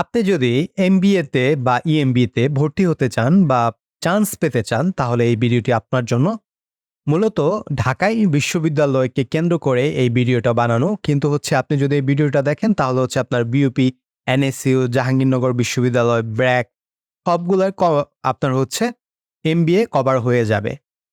আপনি যদি এমবিএতে বা ইএমবিএতে ভর্তি হতে চান বা চান্স পেতে চান, তাহলে এই ভিডিওটি আপনার জন্য। মূলত ঢাকাই বিশ্ববিদ্যালয়কে কেন্দ্র করে এই ভিডিওটা বানানো। কিন্তু হচ্ছে আপনি যদি এই ভিডিওটা দেখেন, তাহলে হচ্ছে আপনার বিউপি এনএসইউ জাহাঙ্গীরনগর বিশ্ববিদ্যালয়, ব্র্যাক সবগুলোর আপনার হচ্ছে এমবিএ কভার হয়ে যাবে।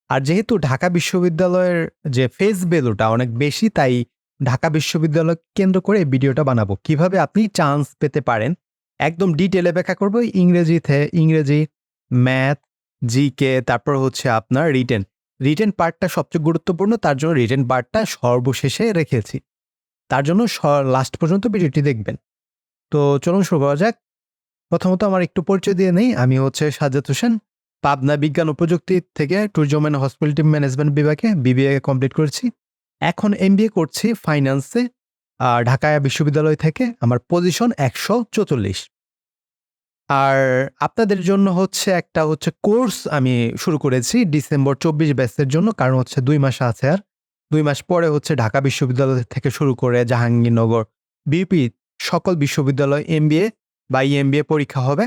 আর যেহেতু ঢাকা বিশ্ববিদ্যালয়ের যে ফেস ভ্যালুটা অনেক বেশি, তাই ঢাকা বিশ্ববিদ্যালয় কেন্দ্র করে এই ভিডিওটা বানাবো। কীভাবে আপনি চান্স পেতে পারেন একদম ডিটেলে ব্যাখ্যা করব। ইংরেজিতে, ইংরেজি ম্যাথ জিকে তারপর হচ্ছে আপনার রিটেন রিটেন পার্টটা সবচেয়ে গুরুত্বপূর্ণ, তার জন্য রিটেন পার্টটা সর্বশেষে রেখেছি। তার জন্য লাস্ট পর্যন্ত ভিডিওটি দেখবেন। তো চলুন শুরু করা যাক। প্রথমত আমার একটু পরিচয় দিয়ে নেই। আমি হচ্ছে সাজ্জাদ হোসেন, পাবনা বিজ্ঞান ও প্রযুক্তি থেকে ট্যুরিজম অ্যান্ড হসপিটালিটি ম্যানেজমেন্ট বিভাগে বিবিএ কমপ্লিট করেছি। এখন এমবিএ করছি ফাইন্যান্সে ঢাকা বিশ্ববিদ্যালয় থেকে। আমার পজিশন একশো চৌচল্লিশ। আর আপনাদের জন্য হচ্ছে একটা হচ্ছে কোর্স আমি শুরু করেছি ডিসেম্বর চব্বিশ ব্যাচের জন্য, কারণ হচ্ছে দুই মাস আছে আর। দুই মাস পরে হচ্ছে ঢাকা বিশ্ববিদ্যালয় থেকে শুরু করে জাহাঙ্গীরনগর বিপি সকল বিশ্ববিদ্যালয় এম এমবিএ বা ইএমবিএ পরীক্ষা হবে।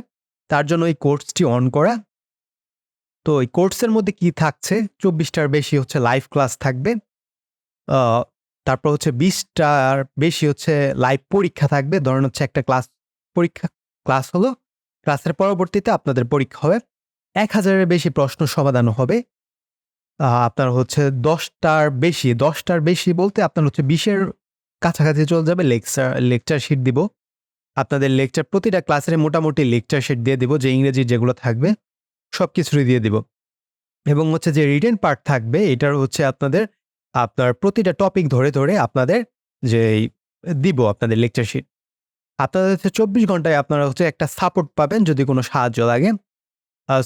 তার জন্য এই কোর্সটি অন করা। তো এই কোর্সের মধ্যে কি থাকছে? চব্বিশটার বেশি হচ্ছে লাইভ ক্লাস থাকবে। তারপর হচ্ছে বিশটার বেশি হচ্ছে লাইভ পরীক্ষা থাকবে। ধরেন হচ্ছে একটা ক্লাস পরীক্ষা ক্লাস হলো। ক্লাসের পরবর্তীতে আপনাদের পরীক্ষা হবে। এক হাজারের বেশি প্রশ্ন সমাধান হবে। আপনার হচ্ছে দশটার বেশি দশটার বেশি বলতে আপনার হচ্ছে বিশের কাছাকাছি চলে যাবে লেকচার লেকচার শিট দিব। আপনাদের লেকচার, প্রতিটা ক্লাসের মোটামুটি লেকচার শিট দিয়ে দিব, যে ইংরেজি যেগুলো থাকবে সব কিছুই দিয়ে দিব। এবং হচ্ছে যে রিটেন পার্ট থাকবে, এটার হচ্ছে আপনাদের, আপনার প্রতিটা টপিক ধরে ধরে আপনাদের যে দিব আপনাদের লেকচার শিট। আপনাদের হচ্ছে চব্বিশ ঘন্টায় আপনারা হচ্ছে একটা সাপোর্ট পাবেন যদি কোনো সাহায্য লাগে।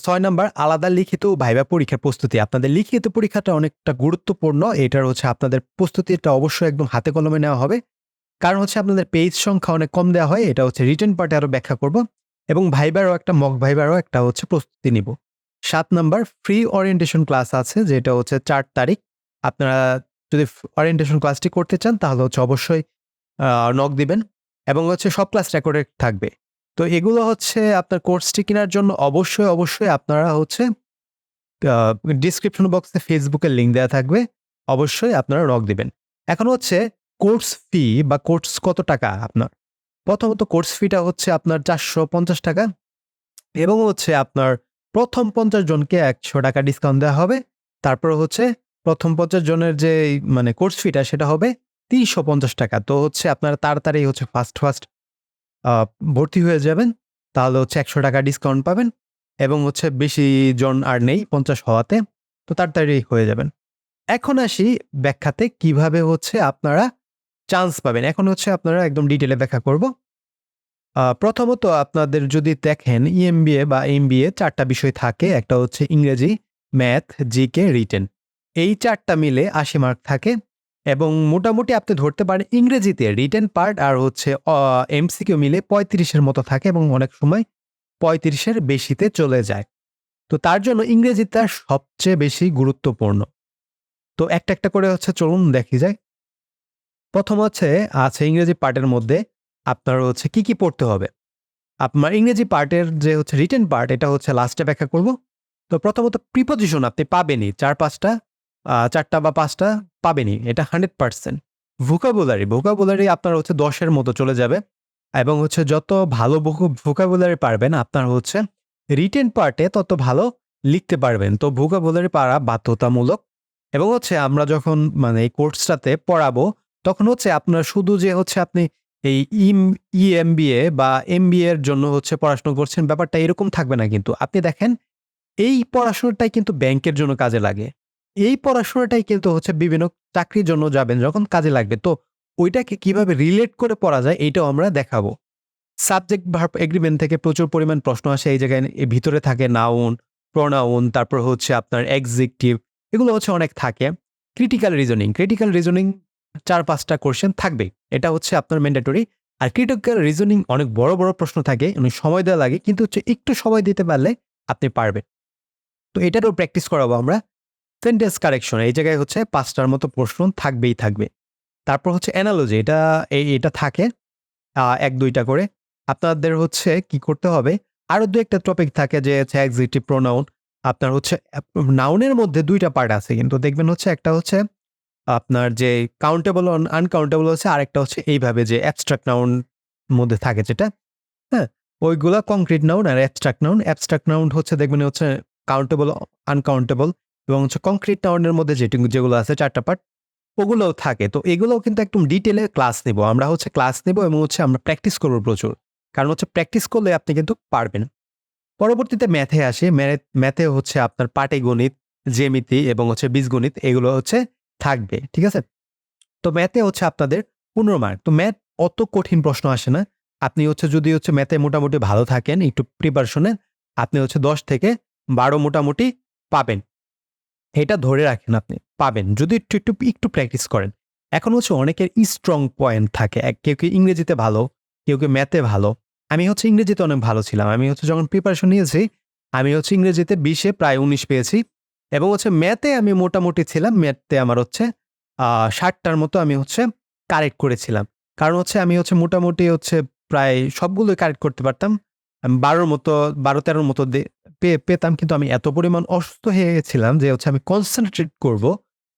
ছয় নাম্বার, আলাদা লিখিত ভাইবা পরীক্ষার প্রস্তুতি। আপনাদের লিখিত পরীক্ষাটা অনেকটা গুরুত্বপূর্ণ। এটার হচ্ছে আপনাদের প্রস্তুতিটা অবশ্যই একদম হাতে কলমে নেওয়া হবে। কারণ হচ্ছে আপনাদের পেজ সংখ্যা অনেক কম দেওয়া হয়, এটা হচ্ছে রিটার্ন পার্টে আরও ব্যাখ্যা করব। এবং ভাইবারও একটা মক ভাইবারও একটা হচ্ছে প্রস্তুতি নিব। সাত নাম্বার ফ্রি ওরিয়েন্টেশন ক্লাস আছে, যেটা হচ্ছে চার তারিখ। আপনারা যদি ওরিয়েন্টেশন ক্লাসটি করতে চান, তাহলে হচ্ছে অবশ্যই নক দিবেন। এবং হচ্ছে সব ক্লাস রেকর্ডেড থাকবে। তো এগুলো হচ্ছে আপনার কোর্সটি কেনার জন্য অবশ্যই অবশ্যই আপনারা হচ্ছে ডিসক্রিপশন বক্সে ফেসবুকের লিঙ্ক দেওয়া থাকবে। অবশ্যই আপনারা রক দিবেন। এখন হচ্ছে কোর্স ফি বা কোর্স কত টাকা আপনার? প্রথমত কোর্স ফিটা হচ্ছে আপনার চারশো পঞ্চাশ টাকা এবং হচ্ছে আপনার প্রথম পঞ্চাশ জনকে একশো টাকা ডিসকাউন্ট দেওয়া হবে। তারপর হচ্ছে প্রথম পঞ্চাশ জনের যে মানে কোর্স ফিটা সেটা হবে তিনশো পঞ্চাশ টাকা। তো হচ্ছে আপনারা তাড়াতাড়ি হচ্ছে ফার্স্ট ফার্স্ট ভর্তি হয়ে যাবেন। তাহলে হচ্ছে একশো টাকা ডিসকাউন্ট পাবেন এবং হচ্ছে বেশি জন আর নেই পঞ্চাশ হওয়াতে। তো তাড়াতাড়ি হয়ে যাবেন। এখন আসি ব্যাখ্যাতে কীভাবে হচ্ছে আপনারা চান্স পাবেন। এখন হচ্ছে আপনারা একদম ডিটেলে ব্যাখ্যা করব। প্রথমত আপনাদের যদি দেখেন ইএমবিএ বা এমবিএ চারটা বিষয় থাকে। একটা হচ্ছে ইংরেজি ম্যাথ জিকে রিটেন এই চারটা মিলে আশি মার্ক থাকে। এবং মোটামুটি আপনি ধরতে পারেন ইংরেজিতে রিটেন পার্ট আর হচ্ছে এমসিকিউ মিলে পঁয়ত্রিশের মতো থাকে এবং অনেক সময় পঁয়ত্রিশের বেশিতে চলে যায়। তো তার জন্য ইংরেজিটা সবচেয়ে বেশি গুরুত্বপূর্ণ। তো একটা একটা করে হচ্ছে চলুন দেখি যায় প্রথম হচ্ছে, আছে ইংরেজি পার্টের মধ্যে আপনার হচ্ছে কি কি পড়তে হবে। আপনার ইংরেজি পার্টের যে হচ্ছে রিটেন পার্ট এটা হচ্ছে লাস্টে ব্যাখ্যা করব। তো প্রথমত প্রিপোজিশন আপনি পাবেনই, চার পাঁচটা চারটা বা পাঁচটা পাবেনই। এটা হান্ড্রেড পার্সেন্ট ভোকাবুলারি ভোকাবুলারি আপনার হচ্ছে দশের মতো চলে যাবে এবং হচ্ছে যত ভালো ভোকাবুলারি পারবেন, আপনার হচ্ছে রিটেন পার্টে তত ভালো লিখতে পারবেন। তো ভোকাবুলারি পারা বাধ্যতামূলক এবং হচ্ছে আমরা যখন মানে এই কোর্সটাতে পড়াবো, তখন হচ্ছে আপনার শুধু যে হচ্ছে আপনি এই ইম ই ইএমবিএ বা এমবিএ এর জন্য হচ্ছে পড়াশোনা করছেন, ব্যাপারটা এরকম থাকবে না কিন্তু। আপনি দেখেন, এই পড়াশোনাটাই কিন্তু ব্যাংকের জন্য কাজে লাগে। এই পড়াশোনাটাই কিন্তু হচ্ছে বিভিন্ন চাকরির জন্য যাবেন যখন কাজে লাগবে। তো ওইটাকে কীভাবে রিলেট করে পড়া যায় এইটাও আমরা দেখাবো। সাবজেক্ট ভার্ব এগ্রিমেন্ট থেকে প্রচুর পরিমাণ প্রশ্ন আসে এই জায়গায়। ভিতরে থাকে নাউন প্রোনাউন তারপর হচ্ছে আপনার এক্সিকটিভ এগুলো হচ্ছে অনেক থাকে। ক্রিটিক্যাল রিজনিং ক্রিটিক্যাল রিজনিং চার পাঁচটা কোশ্চেন থাকবে। এটা হচ্ছে আপনার ম্যান্ডেটরি আর ক্রিটিক্যাল রিজনিং অনেক বড় বড় প্রশ্ন থাকে। অনেক সময় দেওয়া লাগে, কিন্তু হচ্ছে একটু সময় দিতে পারলে আপনি পারবেন। তো এটারও প্র্যাকটিস করাবো আমরা। সেন্টেন্স কারেকশন এই জায়গায় হচ্ছে পাঁচটার মতো প্রশ্ন থাকবেই থাকবে। তারপর হচ্ছে অ্যানালজি এটা, এই, এটা থাকে এক, দুইটা করে। আপনাদের হচ্ছে কি করতে হবে আরও দু একটা টপিক থাকে যে হচ্ছে এক্সিটিভ প্রোনাউন আপনার হচ্ছে নাউনের মধ্যে দুইটা পার্ট আছে, কিন্তু দেখবেন হচ্ছে একটা হচ্ছে আপনার যে কাউন্টেবল আনকাউন্টেবল হচ্ছে আরেকটা হচ্ছে এইভাবে যে অ্যাবস্ট্রাক্ট নাউন মধ্যে থাকে যেটা হ্যাঁ? ওইগুলা কংক্রিট নাউন আর অ্যাবস্ট্রাক্ট নাউন অ্যাবস্ট্রাক্ট নাউন হচ্ছে দেখবেন হচ্ছে কাউন্টেবল আনকাউন্টেবল এবং হচ্ছে কংক্রিট টাউনের মধ্যে যেটি যেগুলো আছে চারটা পার্ট ওগুলোও থাকে। তো এগুলোও কিন্তু একদম ডিটেলে ক্লাস নেব। আমরা হচ্ছে ক্লাস নেব এবং হচ্ছে আমরা প্র্যাকটিস করব প্রচুর। কারণ হচ্ছে প্র্যাকটিস করলে আপনি কিন্তু পারবেন। পরবর্তীতে ম্যাথে আসে। ম্যাথে হচ্ছে আপনার পাটিগণিত জ্যামিতি এবং হচ্ছে বীজগণিত এগুলো হচ্ছে থাকবে। ঠিক আছে? তো ম্যাথে হচ্ছে আপনাদের পনেরো মার্ক তো ম্যাথ অত কঠিন প্রশ্ন আসে না। আপনি হচ্ছে যদি হচ্ছে ম্যাথে মোটামুটি ভালো থাকেন, একটু প্রিপারেশনে আপনি হচ্ছে দশ থেকে বারো মোটামুটি পাবেন। এটা ধরে রাখেন আপনি, পাবেন। যদি একটু একটু একটু প্র্যাকটিস করেন। এখন হচ্ছে অনেকের স্ট্রং পয়েন্ট থাকে। এক, কেউ কেউ ইংরেজিতে ভালো, কেউ কেউ ম্যাথে ভালো। আমি হচ্ছে ইংরেজিতে অনেক ভালো ছিলাম। আমি হচ্ছে যখন প্রিপারেশন নিয়েছি, আমি হচ্ছে ইংরেজিতে বিশে প্রায় উনিশ পেয়েছি। এবং হচ্ছে ম্যাথে আমি মোটামুটি ছিলাম। ম্যাথে আমার হচ্ছে ষাটটার মতো আমি হচ্ছে কারেক্ট করেছিলাম। কারণ হচ্ছে আমি হচ্ছে মোটামুটি হচ্ছে প্রায় সবগুলোই কারেক্ট করতে পারতাম। আমি বারোর মতো, বারো তেরোর মতো পেতাম কিন্তু আমি এত পরিমাণ অসুস্থ হয়ে গেছিলাম যে হচ্ছে আমি কনসেন্ট্রেট করব,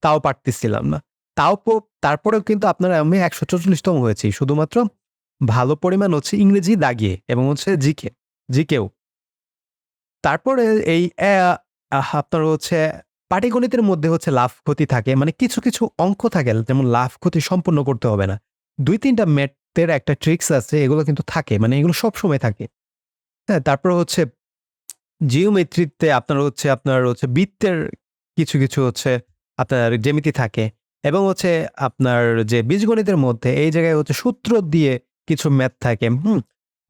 তাও পারতেছিলাম না। তাও তারপরেও কিন্তু আপনারা আমি একশো চল্লিশতম হয়েছি, শুধুমাত্র ভালো পরিমাণ হচ্ছে ইংরেজি দাগিয়ে এবং হচ্ছে জিকে, জিকেও। তারপরে এই আপনার হচ্ছে পাটিগণিতের মধ্যে হচ্ছে লাভ ক্ষতি থাকে মানে কিছু কিছু অঙ্ক থাকে, যেমন লাভ ক্ষতি সম্পূর্ণ করতে হবে না। দুই তিনটা ম্যাথের একটা ট্রিক্স আছে, এগুলো কিন্তু থাকে মানে এগুলো সব সময় থাকে। হ্যাঁ তারপর হচ্ছে জিওমেট্রিতে আপনার হচ্ছে আপনার হচ্ছে বৃত্তের কিছু কিছু হচ্ছে আপনার জ্যামিতি থাকে এবং হচ্ছে আপনার যে বীজগণিতের মধ্যে এই জায়গায় হচ্ছে সূত্র দিয়ে কিছু ম্যাথ থাকে, হুম?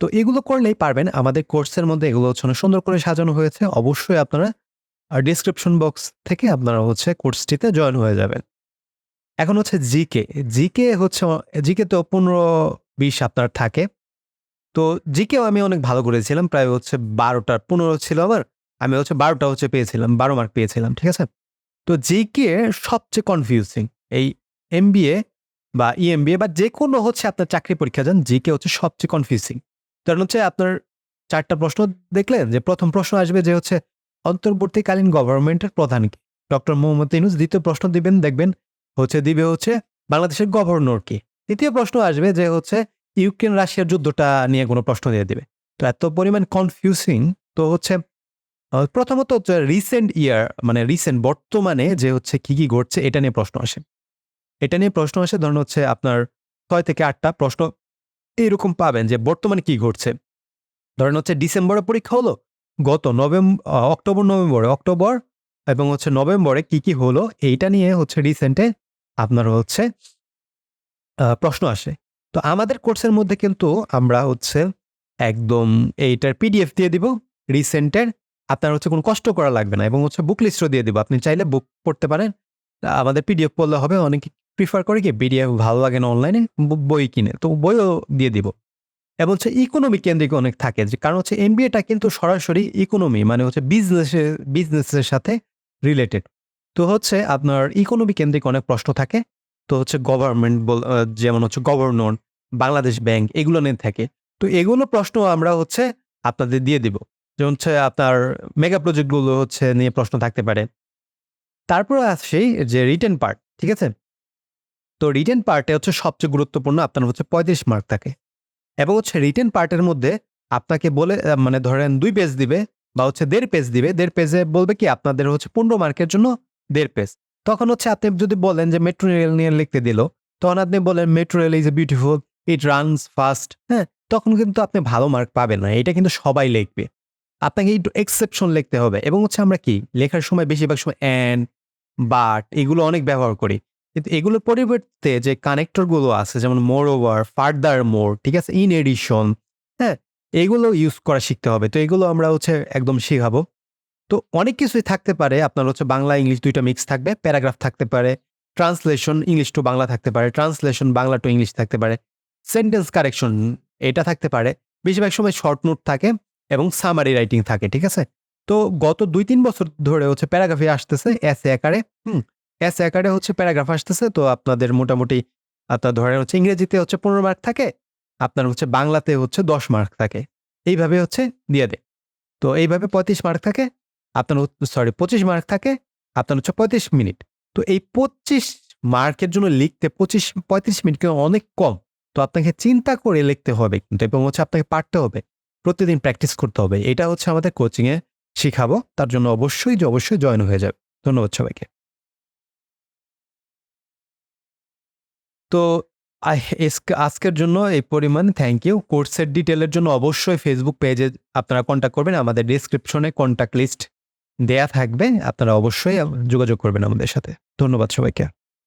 তো এগুলো করলেই পারবেন। আমাদের কোর্সের মধ্যে এগুলো হচ্ছে অনেক সুন্দর করে সাজানো হয়েছে। অবশ্যই আপনারা ডিসক্রিপশন বক্স থেকে আপনারা হচ্ছে কোর্সটিতে জয়েন হয়ে যাবেন। এখন হচ্ছে জিকে জিকে হচ্ছে জিকে তো পনেরো, বিশ আপনার থাকে। তো জিকেও আমি অনেক ভালো করেছিলাম। প্রায় হচ্ছে বারোটার, পনেরো ছিল আমার। আমি হচ্ছে বারোটা হচ্ছে পেয়েছিলাম, বারো মার্ক পেয়েছিলাম, ঠিক আছে? তো জিকে সবচেয়ে কনফিউজিং এই এম বা ইএমবিএ বা যে কোনো হচ্ছে আপনার চাকরি পরীক্ষা যান, জিকে হচ্ছে সবচেয়ে কনফিউজিং কারণ হচ্ছে আপনার চারটা প্রশ্ন দেখলেন যে প্রথম প্রশ্ন আসবে যে হচ্ছে অন্তর্বর্তীকালীন গভর্নমেন্টের প্রধান কি? ডক্টর মোহাম্মদ ইনুস দ্বিতীয় প্রশ্ন দিবেন, দেখবেন হচ্ছে দিবে হচ্ছে বাংলাদেশের গভর্নর কি? তৃতীয় প্রশ্ন আসবে যে হচ্ছে ইউক্রেন রাশিয়ার যুদ্ধটা নিয়ে কোনো প্রশ্ন দিয়ে দেবে। তো এত পরিমাণ কনফিউজিং তো হচ্ছে প্রথমত রিসেন্ট ইয়ার মানে রিসেন্ট বর্তমানে যে হচ্ছে কি কি ঘটছে এটা নিয়ে প্রশ্ন আসে। এটা নিয়ে প্রশ্ন আসে ধরুন হচ্ছে আপনার ছয় থেকে আটটা প্রশ্ন এইরকম পাবেন যে বর্তমানে কি ঘটছে। ধরেন হচ্ছে ডিসেম্বরে পরীক্ষা হলো, গত নভেম্বর অক্টোবর, নভেম্বরে অক্টোবর এবং হচ্ছে নভেম্বরে কি কি হলো এইটা নিয়ে হচ্ছে রিসেন্টে আপনার হচ্ছে প্রশ্ন আসে। তো আমাদের কোর্সের মধ্যে কিন্তু আমরা হচ্ছে একদম এইটার পিডিএফ দিয়ে দিব রিসেন্টের আপনার হচ্ছে কোনো কষ্ট করা লাগবে না এবং হচ্ছে বুক লিস্টও দিয়ে দিব। আপনি চাইলে বুক পড়তে পারেন। আমাদের পিডিএফ পড়লে হবে, অনেকে প্রিফার করে কি পিডিএফ ভালো লাগে না অনলাইনে বই কিনে। তো বইও দিয়ে দিব। এবং হচ্ছে ইকোনমি কেন্দ্রিক অনেক থাকে যে, কারণ হচ্ছে এমবিএটা কিন্তু সরাসরি ইকোনমি মানে হচ্ছে বিজনেসের বিজনেসের সাথে রিলেটেড তো হচ্ছে আপনার ইকোনমি কেন্দ্রিক অনেক প্রশ্ন থাকে। তো হচ্ছে গভর্নমেন্ট যেমন হচ্ছে গভর্নর বাংলাদেশ ব্যাংক এগুলো নিয়ে থাকে। তো এগুলো প্রশ্ন আমরা হচ্ছে আপনাদের দিয়ে দিব। যেমন হচ্ছে আপনার মেগা প্রজেক্টগুলো হচ্ছে নিয়ে প্রশ্ন থাকতে পারে। তারপর আসছে যে রিটেন পার্ট ঠিক আছে? তো রিটেন পার্টে হচ্ছে সবচেয়ে গুরুত্বপূর্ণ আপনার হচ্ছে পঁয়ত্রিশ মার্ক থাকে। এবং হচ্ছে রিটেন পার্টের মধ্যে আপনাকে বলে মানে ধরেন দুই পেজ দিবে বা হচ্ছে দেড় পেজ দিবে। দেড় পেজে বলবে কি আপনাদের হচ্ছে পনেরো মার্কের জন্য দেড় পেজ তখন হচ্ছে আপনি যদি বলেন যে মেট্রো রেল নিয়ে লিখতে দিল, তখন আপনি বলেন metro rail is a beautiful it runs fast হ্যাঁ? তখন কিন্তু আপনি ভালো মার্ক পাবেন না, এটা কিন্তু সবাই লিখবে। আপনাকে একটু এক্সেপশন লিখতে হবে এবং হচ্ছে আমরা কি, লেখার সময় বেশিরভাগ সময় অ্যান্ড বাট এগুলো অনেক ব্যবহার করি। কিন্তু এগুলোর পরিবর্তে যে কানেক্টরগুলো আছে, যেমন মোর ওভার ফার্দার মোর ঠিক আছে? ইন এডিশন হ্যাঁ? এগুলো ইউজ করা শিখতে হবে। তো এগুলো আমরা হচ্ছে একদম শেখাবো। তো অনেক কিছুই থাকতে পারে। আপনার হচ্ছে বাংলা, ইংলিশ দুইটা মিক্স থাকবে, প্যারাগ্রাফ থাকতে পারে, ট্রান্সলেশন ইংলিশ টু বাংলা থাকতে পারে, ট্রান্সলেশন বাংলা টু ইংলিশ থাকতে পারে, সেন্টেন্স কারেকশন এটা থাকতে পারে। বেশিরভাগ সময় শর্ট নোট থাকে এবং সামারি রাইটিং থাকে, ঠিক আছে? তো গত দুই তিন বছর ধরে হচ্ছে প্যারাগ্রাফি আসতেছে এস আকারে, হুম এস আকারে হচ্ছে প্যারাগ্রাফ আসতেছে। তো আপনাদের মোটামুটি আপনার ধরেন হচ্ছে ইংরেজিতে হচ্ছে পনেরো মার্ক থাকে, আপনার হচ্ছে বাংলাতে হচ্ছে দশ মার্ক থাকে। এইভাবে হচ্ছে দিয়ে দেয়। তো এইভাবে পঁয়ত্রিশ মার্ক থাকে আপনার সরি পঁচিশ মার্ক থাকে, আপনার হচ্ছে পঁয়ত্রিশ মিনিট তো এই পঁচিশ মার্কের জন্য লিখতে পঁচিশ, পঁয়ত্রিশ মিনিট কিন্তু অনেক কম। তো আপনাকে চিন্তা করে লিখতে হবে কিন্তু, এবং হচ্ছে আপনাকে পারতে হবে। প্রতিদিন প্র্যাকটিস করতে হবে। এটা হচ্ছে আমাদের কোচিংয়ে শিখাবো। তার জন্য অবশ্যই যে অবশ্যই জয়েন হয়ে যাবে। ধন্যবাদ সবাইকে। তো আজকের জন্য এই পরিমাণ। থ্যাংক ইউ কোর্সের ডিটেলের জন্য অবশ্যই ফেসবুক পেজে আপনারা কন্ট্যাক্ট করবেন। আমাদের ডিসক্রিপশনে কন্ট্যাক্ট লিস্ট দেয়া থাকবে আপনারা অবশ্যই যোগাযোগ করবেন আমাদের সাথে। ধন্যবাদ সবাইকে।